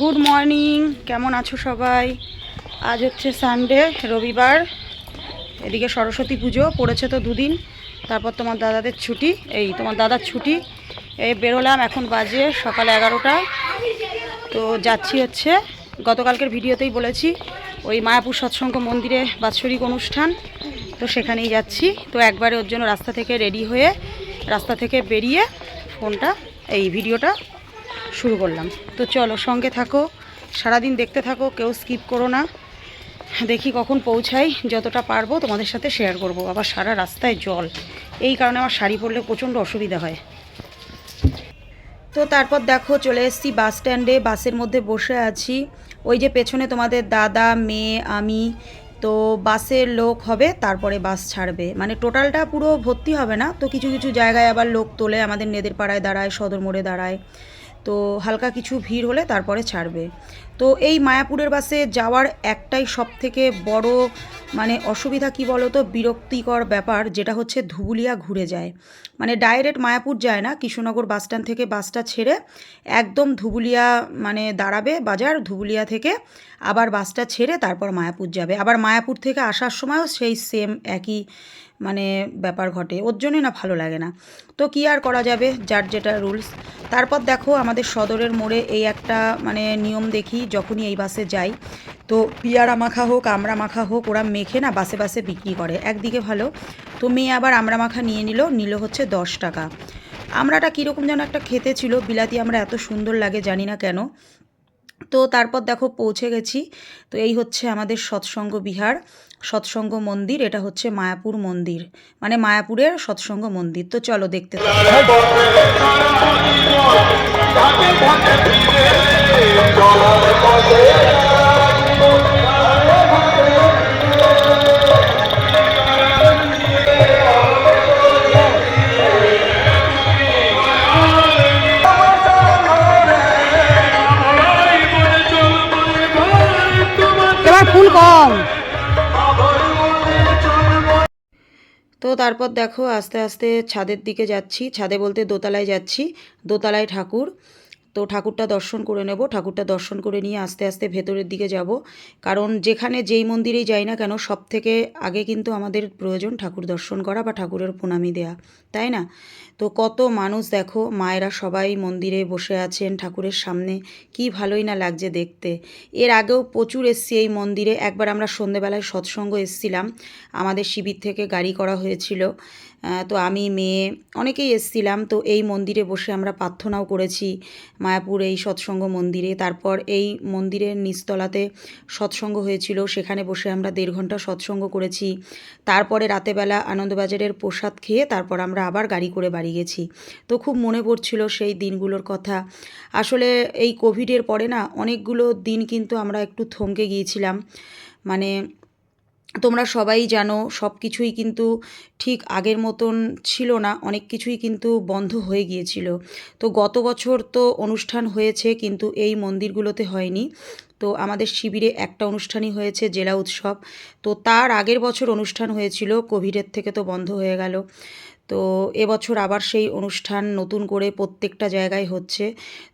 Good morning কেমন আছো সবাই? আজ হচ্ছে সানডে রবিবার। এদিকে সরস্বতী পুজো পড়েছে তো দুদিন। তারপর তোমার দাদাদের ছুটি। এই তোমার দাদার ছুটি। এই বেরোলাম এখন বাজে সকাল এগারোটা। তো যাচ্ছি হচ্ছে, গতকালকের ভিডিওতেই বলেছি, ওই মায়াপুর সৎসঙ্গ মন্দিরে বাৎসরিক অনুষ্ঠান। তো সেখানেই যাচ্ছি। তো একবারে ওর জন্য রাস্তা থেকে রেডি হয়ে, রাস্তা থেকে বেরিয়ে ফোনটা, এই ভিডিওটা শুরু করলাম। তো চলো সঙ্গে থাকো, সারাদিন দেখতে থাকো, কেউ স্কিপ করো না। দেখি কখন পৌঁছাই, যতটা পারব তোমাদের সাথে শেয়ার করব। আবার সারা রাস্তায় জল। এই কারণে আমার শাড়ি পরলে প্রচণ্ড অসুবিধা হয়। তো তারপর দেখো, চলে এসেছি বাস স্ট্যান্ডে বাসের মধ্যে বসে আছি। ওই যে পেছনে তোমাদের দাদা, মেয়ে, আমি। তো বাসের লোক হবে, তারপরে বাস ছাড়বে। মানে টোটালটা পুরো ভর্তি হবে না। তো কিছু কিছু জায়গায় আবার লোক তোলে, আমাদের নেদের পাড়ায় দাঁড়ায় সদর মোড়ে দাঁড়ায়। তো হালকা কিছু ভিড় হলে তারপরে ছাড়বে। তো এই মায়াপুরের বাসে যাওয়ার একটাই সব থেকে বড় মানে অসুবিধা কি বলো তো বিরক্তিকর ব্যাপার যেটা হচ্ছে ধুবুলিয়া ঘুরে যায়। মানে ডাইরেক্ট মায়াপুর যায় না, কৃষ্ণনগর বাস স্ট্যান্ড থেকে বাসটা ছেড়ে একদম ধুবুলিয়া মানে দাঁড়াবে বাজার, ধুবুলিয়া থেকে আবার বাসটা ছেড়ে তারপর মায়াপুর যাবে। আবার মায়াপুর থেকে আসার সময়ও সেই সেম একই মানে ব্যাপার ঘটে। ওর জন্যই না ভালো লাগে না। তো কি আর করা যাবে? যার যেটা রুলস তারপর দেখো আমাদের সদরের মোড়ে এই একটা মানে নিয়ম দেখি, যখনই এই বাসে যাই। তো পিয়ারা মাখা হোক আমড়া মাখা হোক, ওরা মেখে না বাসে বাসে বিক্রি করে। একদিকে ভালো। তো মেয়ে আবার আমড়া মাখা নিয়ে নিল নিল হচ্ছে দশ টাকা। আমড়াটা কীরকম যেন একটা খেতে ছিল, বিলাতি আমরা এত সুন্দর লাগে জানি না কেন। তো তারপর দেখো পৌঁছে গেছি। তো এই হচ্ছে আমাদের সৎসঙ্গ বিহার। সৎসঙ্গ মন্দির, এটা হচ্ছে মায়াপুর মন্দির। মানে মায়াপুরের সৎসঙ্গ মন্দির। তো চলো দেখতে ফুল কম। তো তারপর দেখো আস্তে আস্তে ছাদের দিকে যাচ্ছি। ছাদে বলতে দোতলায় যাচ্ছি। দোতলায় ঠাকুর। তো ঠাকুরটা দর্শন করে নেব। ঠাকুরটা দর্শন করে নিয়ে আস্তে আস্তে ভেতরের দিকে যাব। কারণ যেখানে যেই মন্দিরেই যাই না কেন সব থেকে আগে কিন্তু আমাদের প্রয়োজন ঠাকুর দর্শন করা বা ঠাকুরের প্রণামী দেয়া, তাই না? তো কত মানুষ দেখো, মায়েরা সবাই মন্দিরে বসে আছেন ঠাকুরের সামনে। কি ভালোই না লাগছে দেখতে। এর আগেও প্রচুর এসছি এই মন্দিরে। একবার আমরা সন্ধেবেলায় সৎসঙ্গ এসছিলাম। আমাদের শিবির থেকে গাড়ি করা হয়েছিল। তো আমি মেয়ে, অনেকেই এসছিলাম, তো এই মন্দিরে বসে আমরা প্রার্থনাও করেছি, মায়াপুর এই সৎসঙ্গ মন্দিরে। তারপর এই মন্দিরের নিচতলাতে সৎসঙ্গ হয়েছিল, সেখানে বসে আমরা দেড় ঘণ্টা সৎসঙ্গ করেছি। তারপরে রাতেবেলা আনন্দবাজারের প্রসাদ খেয়ে তারপর আমরা আবার গাড়ি করে বাড়ি গেছি। তো খুব মনে পড়ছিল সেই দিনগুলোর কথা। আসলে এই কোভিডের পরে না, অনেকগুলো দিন কিন্তু আমরা একটু থমকে গিয়েছিলাম। মানে তোমরা সবাই জানো সব কিছুই কিন্তু ঠিক আগের মতন ছিল না, অনেক কিছুই কিন্তু বন্ধ হয়ে গিয়েছিল। তো গত বছর তো অনুষ্ঠান হয়েছে, কিন্তু এই মন্দিরগুলোতে হয়নি। তো আমাদের শিবিরে একটা অনুষ্ঠানই হয়েছে, জেলা উৎসব। তো তার আগের বছর অনুষ্ঠান হয়েছিল, কোভিডের থেকে তো বন্ধ হয়ে গেল। তো এবছর আবার সেই অনুষ্ঠান নতুন করে প্রত্যেকটা জায়গায় হচ্ছে।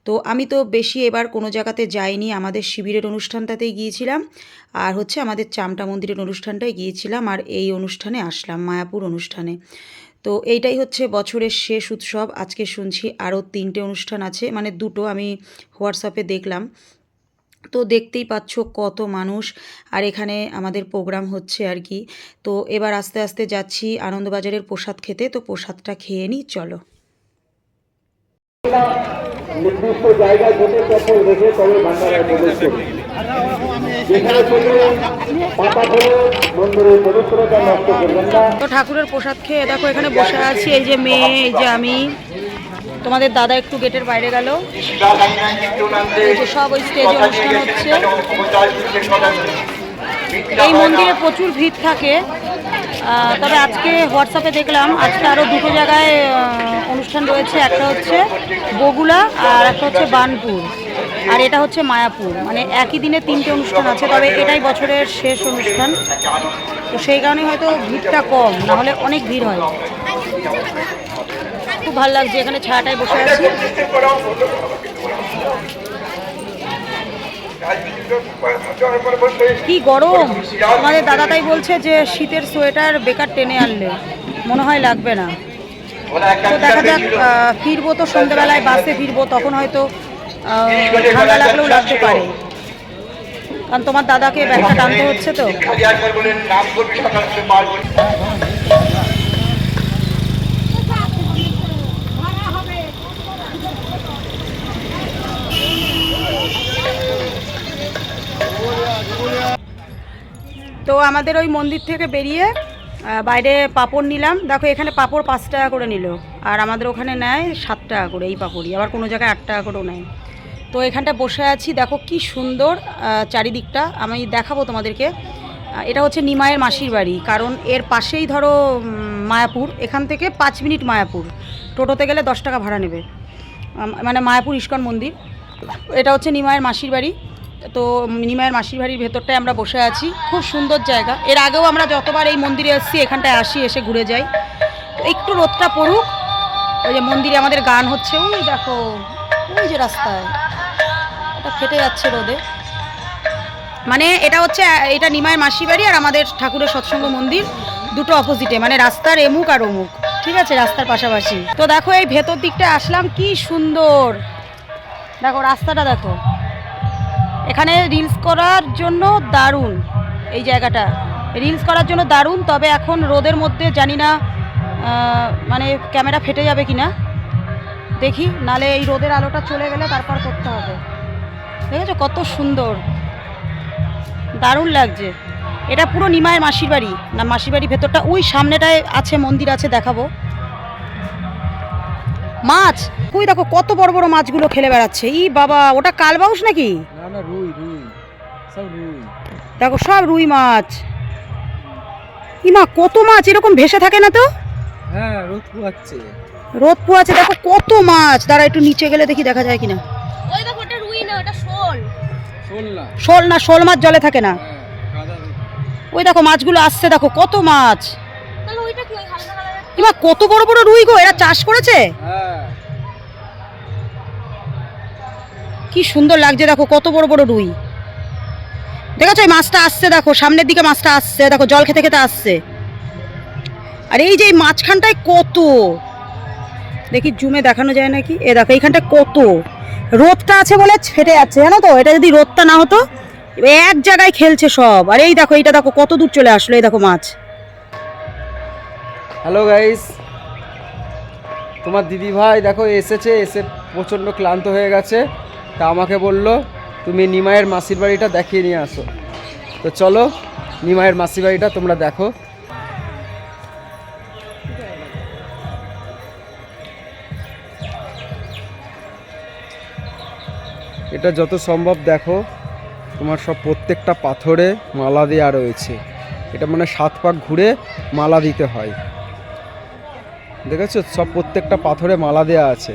তো আমি তো বেশি এবার কোনো জায়গাতে যাইনি, আমাদের শিবিরের অনুষ্ঠানটাতেই গিয়েছিলাম আর হচ্ছে আমাদের চামটা মন্দিরের অনুষ্ঠানটায় গিয়েছিলাম আর এই অনুষ্ঠানে আসলাম, মায়াপুর অনুষ্ঠানে। তো এইটাই হচ্ছে বছরের শেষ উৎসব। আজকে শুনছি আরও তিনটে অনুষ্ঠান আছে মানে দুটো আমি হোয়াটসঅ্যাপে দেখলাম। তো দেখতেই পাচ্ছ কত মানুষ। আর এখানে আমাদের প্রোগ্রাম হচ্ছে আর কি। তো এবার আস্তে আস্তে যাচ্ছি আনন্দবাজারের প্রসাদ খেতে। তো প্রসাদটা খেয়ে নিই চলো। নির্দিষ্ট জায়গায় জুতো চপ্পল রেখে তবে ভান্ডারায় প্রবেশ করুন যেখানে থেকে পাতা ফেলে মন্দিরের পবিত্রতা নষ্ট করবেন না। তো ঠাকুরের প্রসাদ খেয়ে দেখো এখানে বসে আছি। এই যে মেয়ে এই যে আমি। তোমাদের দাদা একটু গেটের বাইরে গেল। সব ওই স্টেজে অনুষ্ঠান হচ্ছে। এই মন্দিরে প্রচুর ভিড় থাকে। তবে আজকে হোয়াটসঅ্যাপে দেখলাম আজকে আরও দুটো জায়গায় অনুষ্ঠান রয়েছে। একটা হচ্ছে বগুলা আর একটা হচ্ছে বানপুর আর এটা হচ্ছে মায়াপুর। মানে একই দিনে তিনটে অনুষ্ঠান আছে তবে এটাই বছরের শেষ অনুষ্ঠান। তো সেই কারণে হয়তো ভিড়টা কম না হলে অনেক ভিড় হয়। খুব ভালো লাগছে, এখানে ছায়াটায় বসে আছি। কি গরম! আমাদের দাদা তাই বলছে যে শীতের সোয়েটার বেকার টেনে আনলে, মনে হয় লাগবে না। তো দেখা যাক ফিরবো তো সন্ধ্যেবেলায়, বাসে ফিরবো, তখন হয়তো ঠান্ডা লাগলেও লাগতে পারে। কারণ তোমার দাদাকে ব্যাগটা টানতে হচ্ছে তো। তো আমাদের ওই মন্দির থেকে বেরিয়ে বাইরে পাপড় নিলাম। দেখো, এখানে পাপড় পাঁচ টাকা করে নিল। আর আমাদের ওখানে নেয় সাত টাকা করে এই পাপড়ই। আবার কোনো জায়গায় আট টাকা করেও নেয়। তো এখানটা বসে আছি। দেখো কি সুন্দর চারিদিকটা। আমি দেখাবো তোমাদেরকে। এটা হচ্ছে নিমায়ের মাসির বাড়ি। কারণ এর পাশেই ধরো মায়াপুর। এখান থেকে পাঁচ মিনিট মায়াপুর। টোটোতে গেলে দশ টাকা ভাড়া নেবে। মানে মায়াপুর ইস্কন মন্দির। এটা হচ্ছে নিমায়ের মাসির বাড়ি। তো নিমায়ের মাসির বাড়ির ভেতরটায় আমরা বসে আছি। খুব সুন্দর জায়গা। এর আগেও আমরা যতবার এই মন্দিরে এসেছি, এখানটায় আসি, এসে ঘুরে যাই। একটু রোদটা পড়ুক। ওই যে মন্দিরে আমাদের গান হচ্ছে, ওই দেখো, ওই যে রাস্তায়। এটা ফেটে যাচ্ছে রোদে। মানে এটা হচ্ছে, এটা নিমায়ের মাসি বাড়ি আর আমাদের ঠাকুরের সৎসঙ্গ মন্দির দুটো অপোজিটে মানে রাস্তার এমুক আর অমুক ঠিক আছে? রাস্তার পাশাপাশি। তো দেখো, এই ভেতর দিকটা আসলাম, কি সুন্দর। দেখো, রাস্তাটা দেখো। এখানে রিলস করার জন্য দারুণ এই জায়গাটা। রিলস করার জন্য দারুণ, তবে এখন রোদের মধ্যে জানি না মানে ক্যামেরা ফেটে যাবে কি না দেখি, নালে এই রোদের আলোটা চলে গেলে তারপর করতে হবে। দেখেছ কত সুন্দর? দারুণ লাগছে। এটা পুরো নিমায় মাসির বাড়ি। না, মাসির বাড়ি ভেতরটা, ওই সামনেটায় আছে, মন্দির আছে, দেখাবো। মাছ ওই দেখো, কত বড় বড় মাছগুলো খেলে বেড়াচ্ছে। ই বাবা, ওটা কালবাউস নাকি? না না রুই রুই সব রুই। দেখো সব রুই মাছ। ইমা কত মাছ? এরকম ভেসে থাকে না তো? হ্যাঁ রোদ পোয়াচ্ছে রোদ দেখো কত মাছ। দাঁড়া একটু নিচে গেলে দেখি দেখা যায় কিনা। ওই দেখো ওটা রুই না ওটা শোল। শোল না। শোল না শোল মাছ জলে থাকে না। হ্যাঁ ওই দেখো মাছগুলো আসছে দেখো কত মাছ। তাহলে কি ওই ইমা কত বড় বড় রুই গো এরা চাষ করেছে? হ্যাঁ কি সুন্দর লাগছে দেখো, কত বড় বড় রুই। দেখেছ, এই মাছটা আসছে দেখো, সামনের দিকে মাছটা আসছে, দেখো, জল খেতে খেতে আসছে। আর এই যে এই মাঝখানটায় কত? দেখি জুমে দেখানো যায় নাকি? এ দেখো, এইখানটায় কত? রোদটা আছে বলে ফেটে যাচ্ছে, জানো তো? এটা যদি রোদটা না হতো, এক জায়গায় খেলছে সব। আর এই দেখো, এইটা দেখো, কত দূর চলে আসলো, এই দেখো মাছ। হ্যালো গাইস তোমার দিদি ভাই দেখো, এসেছে, এসে প্রচণ্ড ক্লান্ত হয়ে গেছে। তা আমাকে বলল, তুমি নিমায়ের মাসির বাড়িটা দেখিয়ে নিয়ে আসো। তো চলো নিমায়ের মাসির বাড়িটা তোমরা দেখো। এটা যত সম্ভব দেখো, তোমার সব প্রত্যেকটা পাথরে মালা দেওয়া রয়েছে। এটা মানে সাত পাক ঘুরে মালা দিতে হয়। দেখেছ? সব প্রত্যেকটা পাথরে মালা দেওয়া আছে।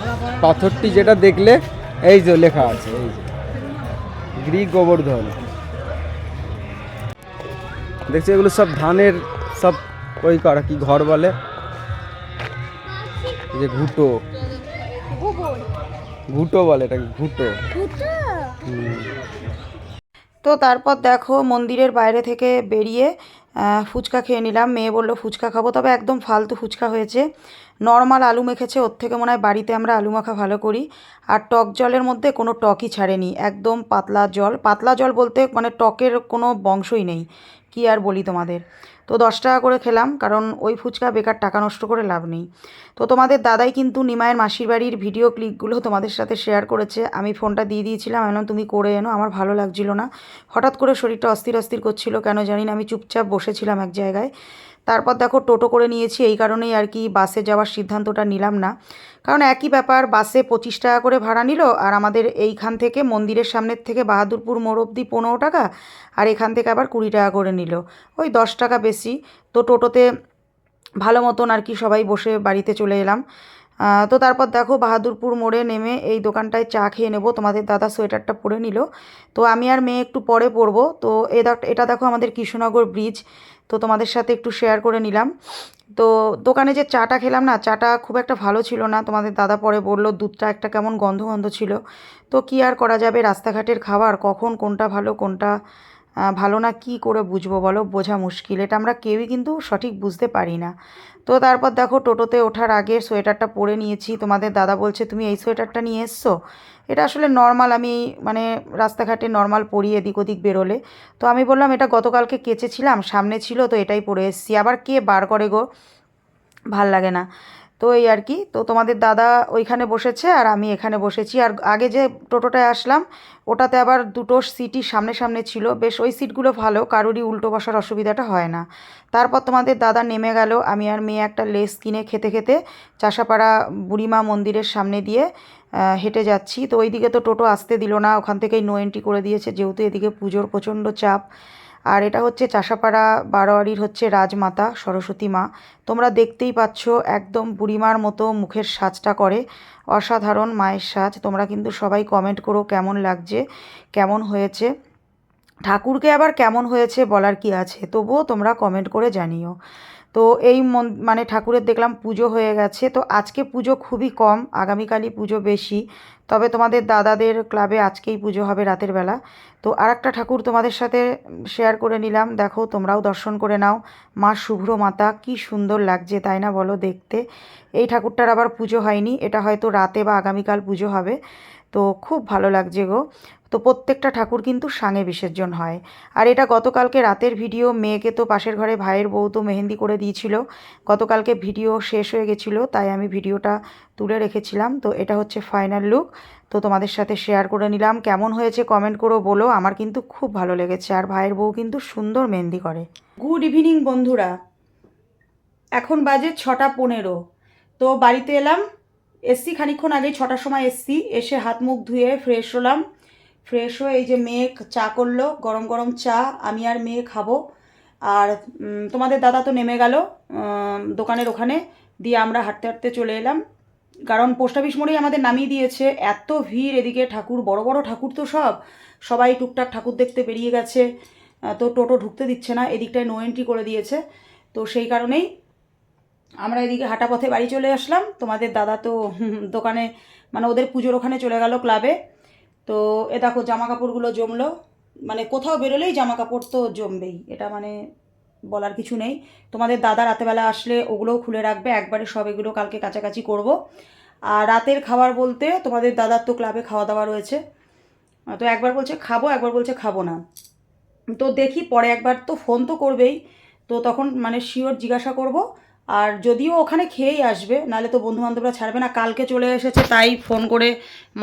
পাথরটি যেটা দেখলে, এই যে লেখা আছে, এই যে। গ্রিক গোবর্ধন। দেখছি এগুলো সব ধানের, সব ওই করা, কি ঘর বলে? যে ঘুটো। ঘুটো বলে এটাকে ঘুটো? তো তারপর দেখো মন্দিরের বাইরে থেকে বেরিয়ে ফুচকা খেয়ে নিলাম। মেয়ে বলল, ফুচকা খাব? তবে একদম ফালতু ফুচকা হয়েছে। নর্মাল আলু মেখেছে, ওর থেকে মনে হয় বাড়িতে আমরা আলু মাখা ভালো করি। আর টক জলের মধ্যে কোনো টকই ছাড়েনি, একদম পাতলা জল। পাতলা জল বলতে মানে টকের কোনো বংশই নেই। কি আর বলি তোমাদের? তো দশ টাকা করে খেলাম, কারণ ওই ফুচকা বেকার টাকা নষ্ট করে লাভ নেই। তো তোমাদের দাদাই কিন্তু নিমায়ের মাসির বাড়ির ভিডিও ক্লিপগুলো তোমাদের সাথে শেয়ার করেছে। আমি ফোনটা দিয়ে দিয়েছিলাম এমন তুমি করে এনো, আমার ভালো লাগছিল না। হঠাৎ করে শরীরটা অস্থির অস্থির করছিল, কেন জানি না, আমি চুপচাপ বসেছিলাম এক জায়গায়। তারপর দেখো টোটো করে নিয়েছি, এই কারণেই আর কি বাসে যাওয়ার সিদ্ধান্তটা নিলাম না। কারণ একই ব্যাপার, বাসে পঁচিশ টাকা করে ভাড়া নিল আর আমাদের এইখান থেকে মন্দিরের সামনের থেকে বাহাদুরপুর মোড় অবধি পনেরো টাকা আর এখান থেকে আবার কুড়ি টাকা করে নিল। ওই দশ টাকা বেশি। তো টোটোতে ভালো মতন আর কি সবাই বসে বাড়িতে চলে এলাম। তো তারপর দেখো বাহাদুরপুর মোড়ে নেমে এই দোকানটায় চা খেয়ে নেব। তোমাদের দাদা সোয়েটারটা পরে নিল। তো আমি আর মেয়ে একটু পরে পরবো। তো এটা দেখো আমাদের কৃষ্ণনগর ব্রিজ তো তোমাদের সাথে একটু শেয়ার করে নিলাম। তো দোকানে যে চাটা খেলাম না, চাটা খুব একটা ভালো ছিল না। তোমাদের দাদা পরে বলল, দুধটা একটা কেমন গন্ধ গন্ধ ছিল। তো কি আর করা যাবে? রাস্তাঘাটের খাবার, কখন কোনটা ভালো, কোনটা ভালো না কি করে বুঝব বলো? বোঝা মুশকিল। এটা আমরা কেউই কিন্তু সঠিক বুঝতে পারি না। তো তারপর দেখো, টোটোতে ওঠার আগে সোয়েটারটা পরে নিয়েছি। তোমাদের দাদা বলছে, তুমি এই সোয়েটারটা নিয়ে এসছো? এটা আসলে নর্মাল আমি মানে রাস্তাঘাটে নর্মাল পরি এদিক ওদিক বেরোলে। তো আমি বললাম, এটা গতকালকে কেচেছিলাম, সামনে ছিল তো এটাই পরে এসেছি। আবার কে বার করে গো? ভালো লাগে না। তো এই আর কি। তো তোমাদের দাদা ওইখানে বসেছে আর আমি এখানে বসেছি। আর আগে যে টোটোটায় আসলাম, ওটাতে আবার দুটো সিটই সামনে সামনে ছিল। বেশ ওই সিটগুলো ভালো, কারোরই উল্টো বসার অসুবিধাটা হয় না। তারপর তোমাদের দাদা নেমে গেল। আমি আর মেয়ে একটা লেস কিনে খেতে খেতে চাষাপাড়া বুড়িমা মন্দিরের সামনে দিয়ে হেঁটে যাচ্ছি। তো ওইদিকে তো টোটো আসতে দিল না। ওখান থেকেই নো এন্ট্রি করে দিয়েছে। যেহেতু এদিকে পুজোর প্রচণ্ড চাপ আর এটা হচ্ছে চাষাপাড়া বারোয়ারির হচ্ছে রাজমাতা সরস্বতী মা। তোমরা দেখতেই পাচ্ছ একদম বুড়িমার মতো মুখের সাজটা করে। অসাধারণ মায়ের সাজ। তোমরা কিন্তু সবাই কমেন্ট করো কেমন লাগছে, কেমন হয়েছে। ঠাকুরকে আবার কেমন হয়েছে বলার কি আছে? তবুও তোমরা কমেন্ট করে জানিও। তো এই মন মানে ঠাকুরের দেখলাম পুজো হয়ে গেছে। তো আজকে পুজো খুবই কম, আগামীকালই পুজো বেশি। তবে তোমাদের দাদাদের ক্লাবে আজকেই পুজো হবে রাতের বেলা। তো আর একটা ঠাকুর তোমাদের সাথে শেয়ার করে নিলাম। দেখো, তোমরাও দর্শন করে নাও। মা শুভ্র মাতা, কি সুন্দর লাগছে, তাই না বলো দেখতে? এই ঠাকুরটার আবার পুজো হয়নি, এটা হয়তো রাতে বা আগামীকাল পুজো হবে। তো খুব ভালো লাগছে গো। তো প্রত্যেকটা ঠাকুর কিন্তু সাঙে বিসর্জন হয়। আর এটা গতকালকে রাতের ভিডিও, মেয়েকে তো পাশের ঘরে ভাইয়ের বউ তো মেহেন্দি করে দিয়েছিল। গতকালকে ভিডিও শেষ হয়ে গেছিল, তাই আমি ভিডিওটা তুলে রেখেছিলাম। তো এটা হচ্ছে ফাইনাল লুক। তো তোমাদের সাথে শেয়ার করে নিলাম। কেমন হয়েছে কমেন্ট করো বলো। আমার কিন্তু খুব ভালো লেগেছে। আর ভাইয়ের বউ কিন্তু সুন্দর মেহেন্দি করে। গুড ইভিনিং বন্ধুরা। এখন বাজে ছটা পনেরো। তো বাড়িতে এলাম। এসছি খানিক্ষণ আগে, ছটার সময় এসছি। এসে হাত মুখ ধুয়ে ফ্রেশ হলাম। ফ্রেশ হয়ে এই যে মেয়ে চা করল, গরম গরম চা, আমি আর মেয়ে খাব। আর তোমাদের দাদা তো নেমে গেল দোকানের ওখানে, দিয়ে আমরা হাঁটতে হাঁটতে চলে এলাম। কারণ পোস্ট অফিস মোড়েই আমাদের নামিয়ে দিয়েছে, এত ভিড় এদিকে, ঠাকুর, বড় বড় ঠাকুর তো সব। সবাই টুকটাক ঠাকুর দেখতে বেরিয়ে গেছে তো টোটো ঢুকতে দিচ্ছে না, এদিকটায় নো এন্ট্রি করে দিয়েছে। তো সেই কারণেই আমরা এদিকে হাঁটা পথে বাড়ি চলে আসলাম। তোমাদের দাদা তো দোকানে মানে ওদের পুজোর ওখানে চলে গেল ক্লাবে তো এ দেখো জামা কাপড়গুলো জমলো। মানে কোথাও বেরোলেই জামা কাপড় তো জমবেই। এটা মানে বলার কিছু নেই। তোমাদের দাদা রাতেবেলা আসলে ওগুলোও খুলে রাখবে। একবারে সব এগুলো কালকে কাছাকাছি করব। আর রাতের খাবার বলতে তোমাদের দাদার তো ক্লাবে খাওয়া দাওয়া রয়েছে। তো একবার বলছে খাব, একবার বলছে খাব না। তো দেখি পরে একবার তো ফোন তো করবেই। তো তখন মানে শিওর জিজ্ঞাসা করব। আর যদিও ওখানে খেয়েই আসবে, নাহলে তো বন্ধু বান্ধবরা ছাড়বে না। কালকে চলে এসেছে, তাই ফোন করে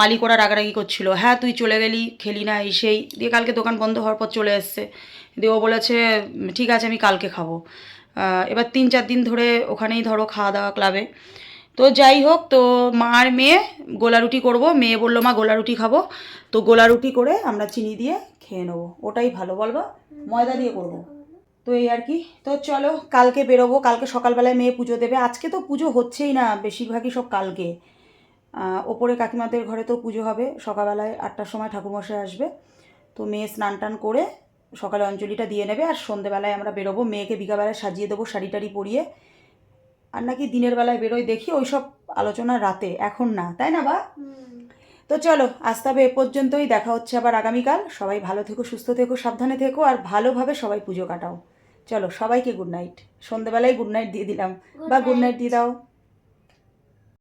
মালিক ওরা রাগারাগি করছিল। হ্যাঁ তুই চলে গেলি, খেলি না এই সেই দিয়ে কালকে দোকান বন্ধ হওয়ার পর চলে এসছে। দিয়ে ও বলেছে ঠিক আছে, আমি কালকে খাব। এবার তিন চার দিন ধরে ওখানেই ধরো খাওয়া দাওয়া ক্লাবে। তো যাই হোক, তো মা আর মেয়ে গোলা রুটি করব। মেয়ে বলল, মা গোলা রুটি খাব। তো গোলা রুটি করে আমরা চিনি দিয়ে খেয়ে নেব। ওটাই ভালো, বলবা? ময়দা দিয়ে করব? তো এই আর কি। তো চলো, কালকে বেরোবো, কালকে সকালবেলায় মেয়ে পুজো দেবে। আজকে তো পুজো হচ্ছেই না, বেশিরভাগই সব কালকে। ওপরে কাকিমাদের ঘরে তো পুজো হবে, সকালবেলায় আটটার সময় ঠাকুরমশাই আসবে। তো মেয়ে স্নান টান করে সকালে অঞ্জলিটা দিয়ে নেবে আর সন্ধেবেলায় আমরা বেরোবো। মেয়েকে বিকালবেলায় সাজিয়ে দেবো শাড়ি টাড়ি পরিয়ে। আর নাকি দিনের বেলায় বেরোয়, দেখি ওই সব আলোচনা রাতে, এখন না, তাই না বা? তো চলো, আজ তবে এ পর্যন্তই, দেখা হচ্ছে আবার আগামীকাল। সবাই ভালো থেকো, সুস্থ থেকো, সাবধানে থেকো, আর ভালোভাবে সবাই পুজো কাটাও। চলো সবাইকে গুড নাইট সন্ধেবেলায় গুড নাইট দিয়ে দিলাম বা গুড নাইট দিয়ে দাও।